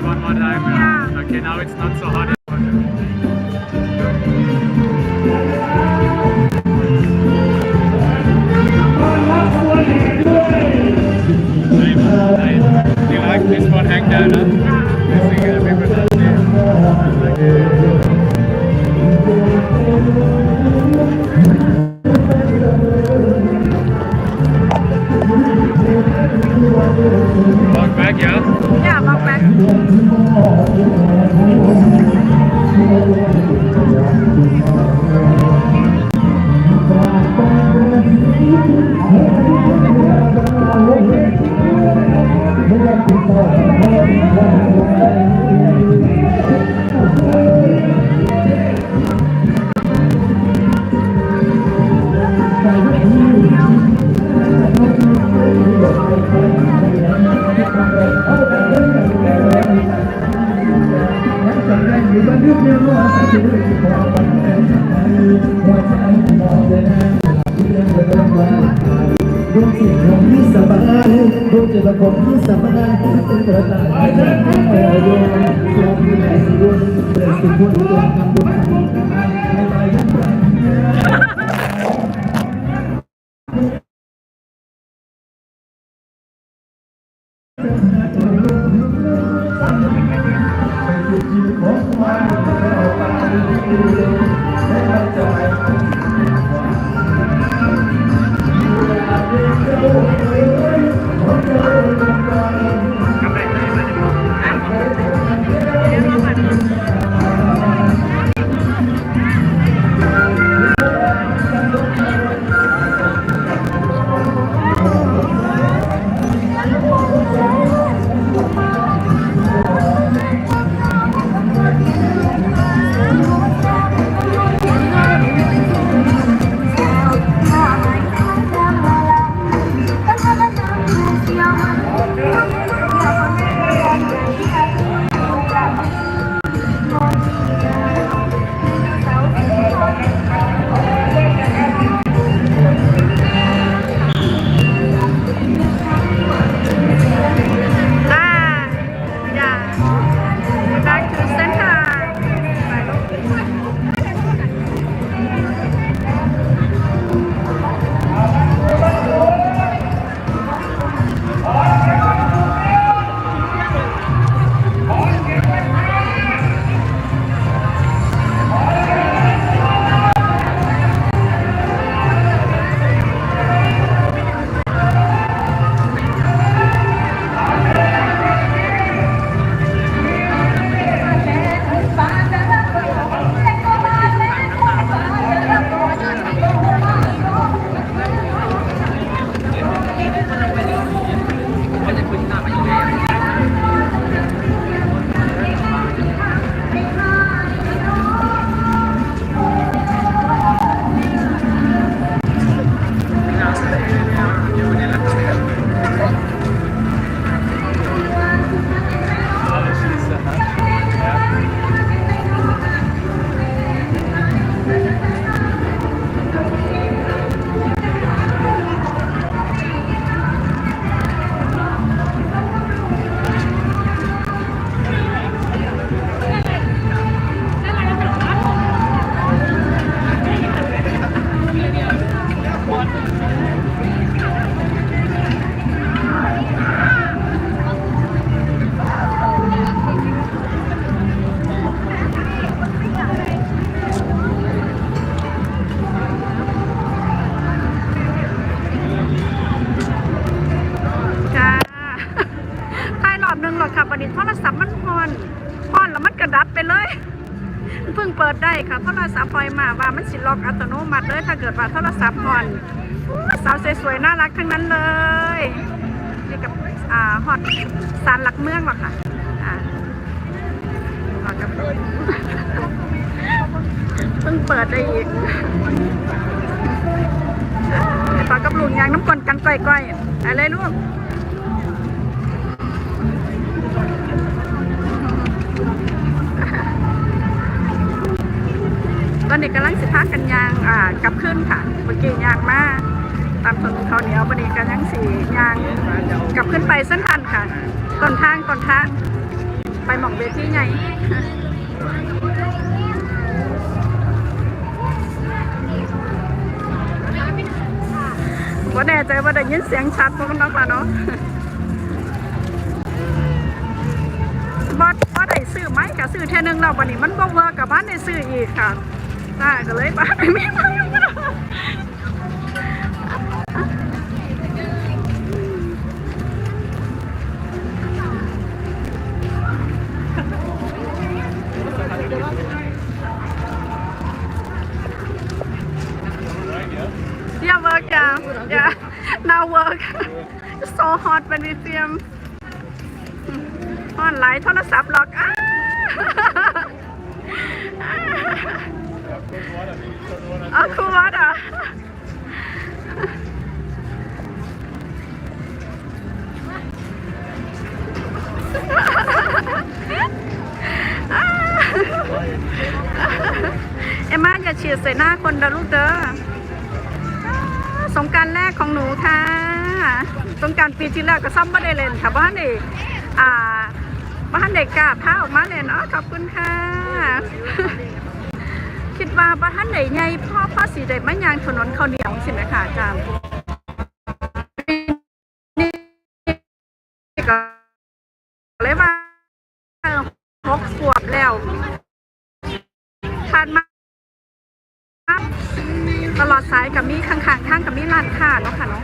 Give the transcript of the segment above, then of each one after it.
try one more time. Yeah. Okay, now it's not so hot. ดวายดวงจิตขอบที่สบายที่กระต่ายแต่แต่อยๆควงที่ไหนดวงแต่สิ่งที่ดวงกับดวงไม่ อบหนึ่งหรอกค่ะประดิษฐ์โทรศัพท์มันพอนพอนแล้วมันกระดับไปเลย เพิ่งเปิดได้ค่ะโทรศัพท์ปล่อยมาว่ามันสิล็อกอัตโนมัติเลยถ้าเกิดว่าโทรศัพท์พอนสาวสวยๆน่ารักทั้งนั้นเลยนี่กับอ่าฮอตสารหลักเมืองหรอกค่ะอ่าต่อกับเพิ่งเปิดได้อีกต่อกับลุงยางน้ำกลนกันก้อยๆอะไรลูก อนนี้กำลังสิพากันยางอ่ากลับขึ้นค่ะเมื่อกี้ยางมาตามถนนเขาวเหนียววันนี้กำลังสียางกลับขึ้นไปเส้นทันค่ะต้นทางต้นทางไปหม่องเวทีไงว่าแน่ใจว่าได้ยินเสียงชัดพวกน้องค่ะเนาะบอสบอสได้ซื้อไหมกับซื้อแค่นึงเราวันนี้มันบ่เวิร์กกับบ้านได้ซื้ออีกค่ะ ได้ก็เลยบ้านไม่มีไหม Yeah, work, yeah. Yeah. Now work. so hot when we film. ออนไลน์โทรศัพท์ เฉียดใส่หน้าคนเด้อลูกเด้อสงการแรกของหนูค่ะสงการปีที่แล้วก็ซ้ำไม่ได้เล่นค่ะบ้านเด็กอ่าบ้านเด็กกาพาออกมาเล่นอ๋อขอบคุณค่ะ คิดว่าบ้านไหนใหญ่พ่อพ่อสีเด็กมันยางถนนข้าวเหนียวใช่ไหมคะอาจารย์ ตลอดสายกับมีข้างๆข้างกับมีร้านค้าเนาะค่ะเนาะ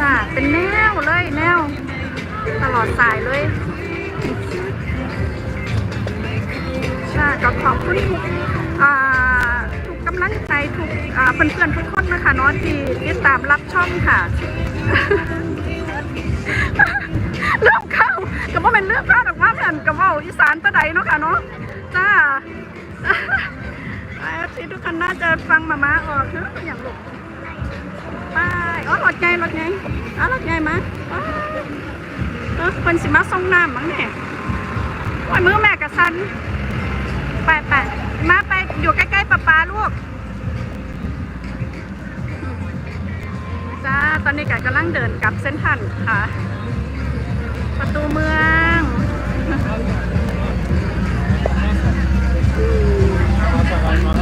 จ้าเป็นแนวเลยแนว ตลอดสายเลยจ้าก็ขอบคุณทุกอ่าทุกกำลังใจทุกอ่าเพื่อนๆทุกคนนะคะเนาะที่ติดตามรับช่องค่ะเริ่มเข้าก็ว่าเป็นเรื่องพลาดออกมาเหมือนกับว่าอีสานตะใดเนาะค่ะเนาะจ้า ไอ้ที่ทุกคนน่าจะฟังมาม่าออกเนอะอย่างลูกไปอ๋อรถไงรถไงอ๋อรถไงมาอ๋อเออคนสิมาส่งน้ำมั้งเนี่ยโอ้ยมือแม่กับสันไปไปมาไปอยู่ใกล้ๆป้าปาลูกจ้าตอนนี้กกำลังเดินกลับเส้นทันค่ะ ประตูเมืองน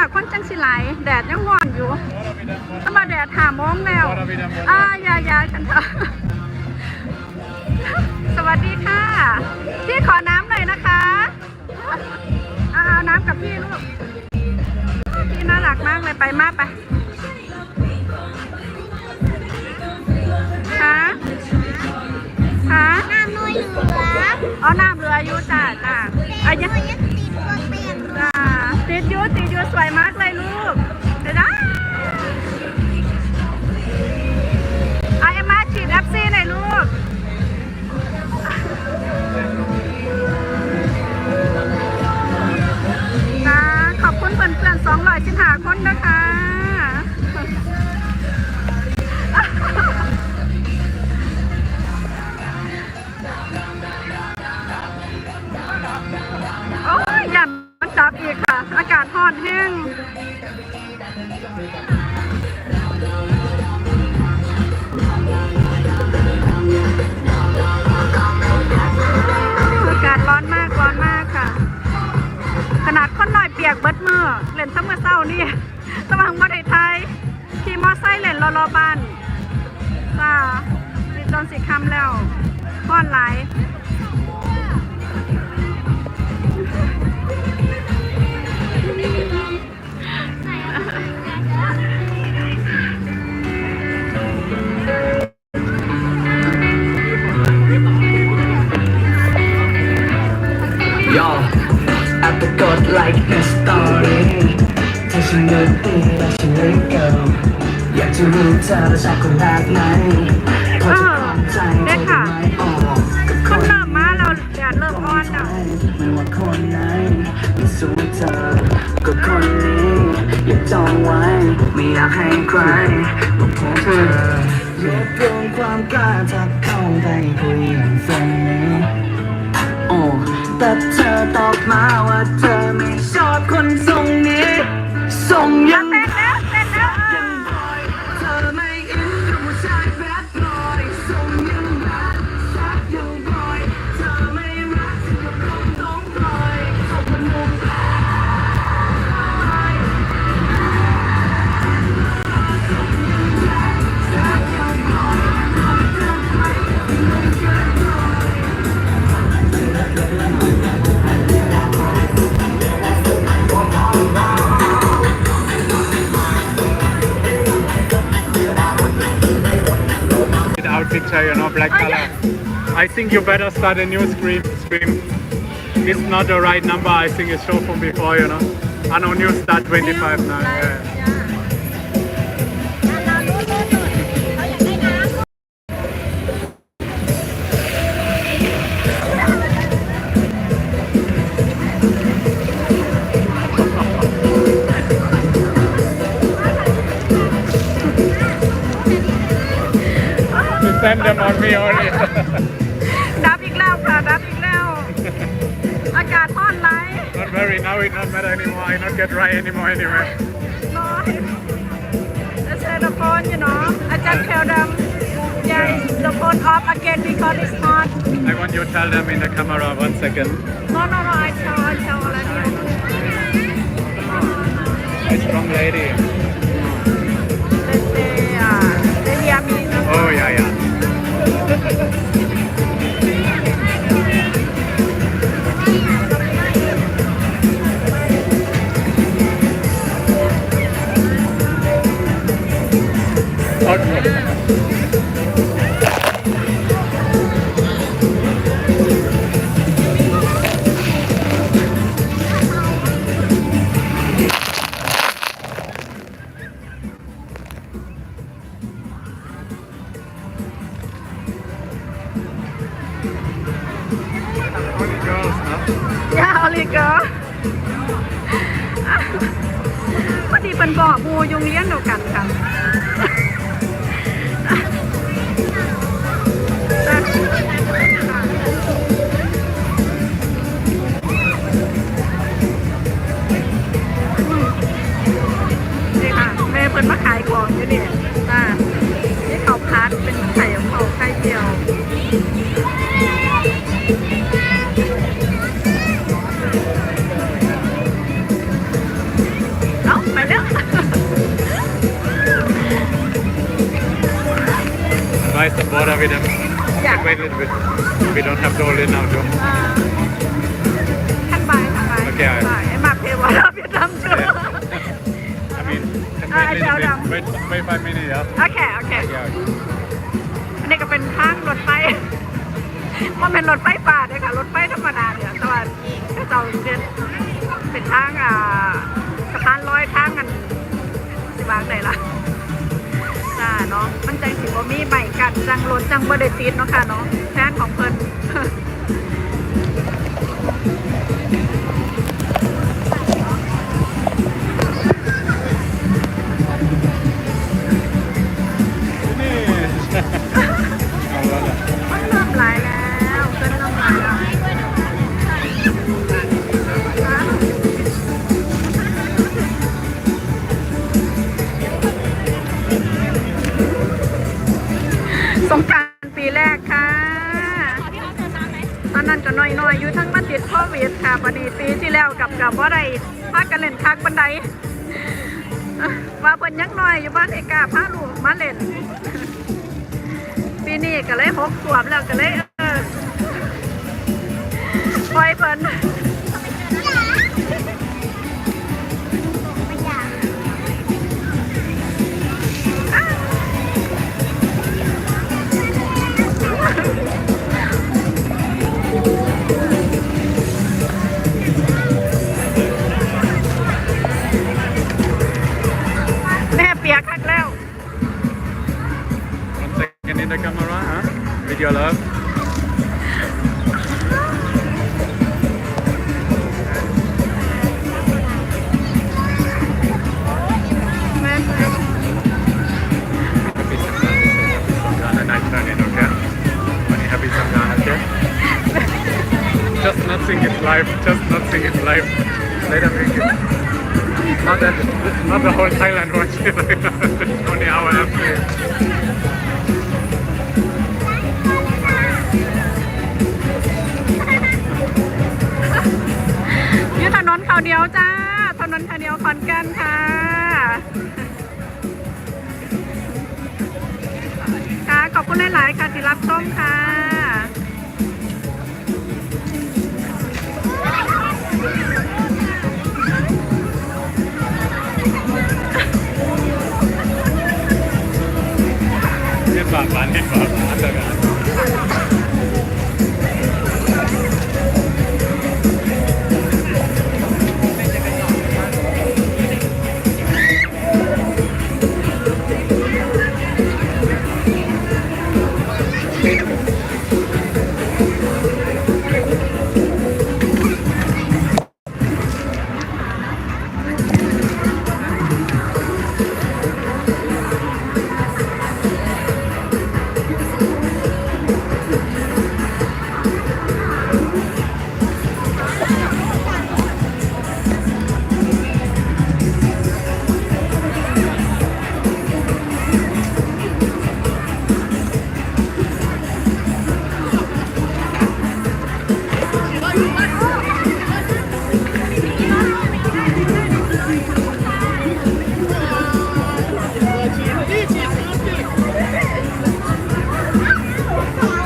ค่ะจากคนจังสิไหลแดดยังร้อนอยู่ถ้ามาแดดหาโมงแล้วอ่าอย่าอย่ากันเถอะสวัสดีค่ะพี่ขอน้ำหน่อยนะคะเอาเอาน้ำกับพี่ลูกพี่น่ารักมากเลยไปมากไปคะคะน้ำน้อยเหลืออ๋อน้ำเรืออยู่จ้าจ้าอายั รอบบ้านจ้าสิจนสิคำแล้ว อและจากคนแรกไหมพอจะปลอบใจเด็เธกอค่ะได้ไหมออกกับคคนนเริ่มาเราแดดเริ่มอ่อนแล้วไม่ว่าคนไหนไม่สู้เธอก็คนนี้อยาจองไว้ไม่อยากให้ใครมาพบเธอรวบรวมความกล้าจะเข้าไปคุยอย่างเฟรนโอ้แต่เธอตอบมาว่าเธอไม่ชอบคนทรงนี้ทรงยังไง black Oh, color. I think you better start a new screen. Stream. It's not the right number. I think it's show from before, you know. I know new start 25 now. Yeah. 'Send them on me only. ดับอีกแล้วค่ะ ดับอีกแล้ว อากาศร้อนไหล not very now. It not matter anymore. I not get dry anymore anyway. ร้อน I said the phone you know I just tell them yeah the phone off again because it's hot I want you to tell them in the camera one second. no no no I tell I tell already A strong lady. ย่าอลิเกอพอดีเป็นบ่อบูยุงเลี้ยงเดียวกันค่ะนี่ค่ะแม่เพิ่นมาขายของอยู่นี่จ้านี่เขาพัดเป็นไข่ของเขาไข่เจียว Advise the border with them. Yeah. Wait a little bit. We don't have to hold it now, too. ท่านไปท่านไปโอเคไปไอ้หมากเพวาเราพี่ทำชัว I mean, can Ah, wait a tell little them. bit. Wait, wait five minutes, yeah? โอเคโอเค Yeah. อันนี้ก็เป็นทางรถไฟมันเป็นรถไฟฟ้าเลยค่ะรถไฟธรรมดาเนี่ยแต่ว่าก็จะเดินเป็นทางอ่าสะพานลอยทางกันสิบางไหนล่ะ จ้าเนาะมันใจสิบ่มีใหม่กันจังรถจังบ่ได้ติดเนาะค่ะเนาะแทนของเพิ่น นนั้อยๆอยู่ทั้งมาติดโควิดค่ะปนีปีที่แล้วกับกับว่าไรพากันเล่นทางบันไดว่าเพิ่นยังน้อยอยู่บ้านเอกาพาลูกมาเล่นปีนี้ก็เลยหกขวบแล้วก็เลยเออปล่อยเพิ่น the camera, huh? With your love. Just not sing it live, just not live. Later make it. Not that, not the whole Thailand watch it, only our after. าวเหนียวจ้าถนนเขาวเหนียวขอนแก่นค่ะ ค่ะ ขอบคุณหลาย ๆ ค่ะที่รับชมค่ะ Fahrrad, nicht Fahrrad, andere.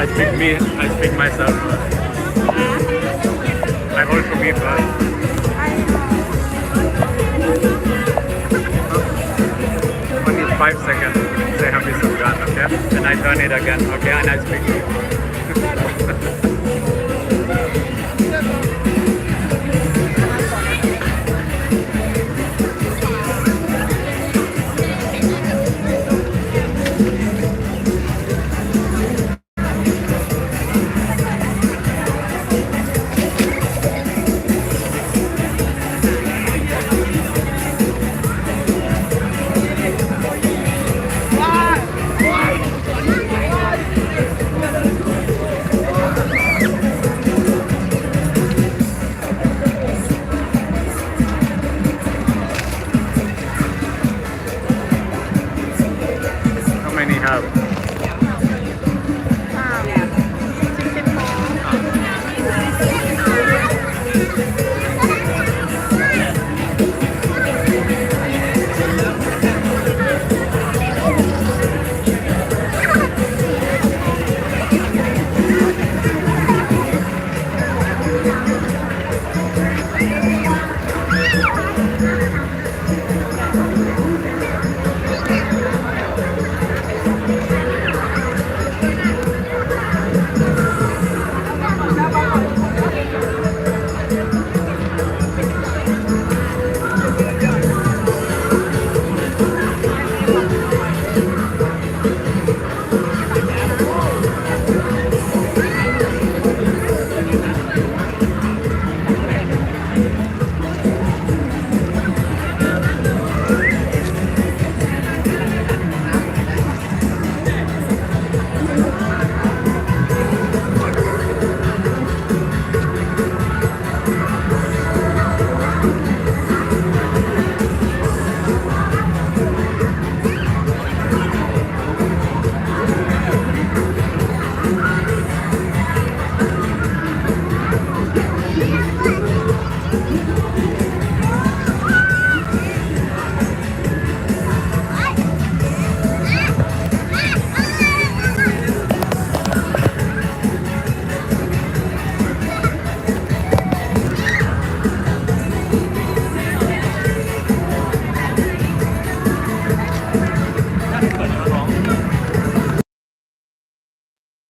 I speak me, I speak myself. I hold for me first. Only five seconds. They have this gun, okay? And I turn it again, okay? And I speak. ครับ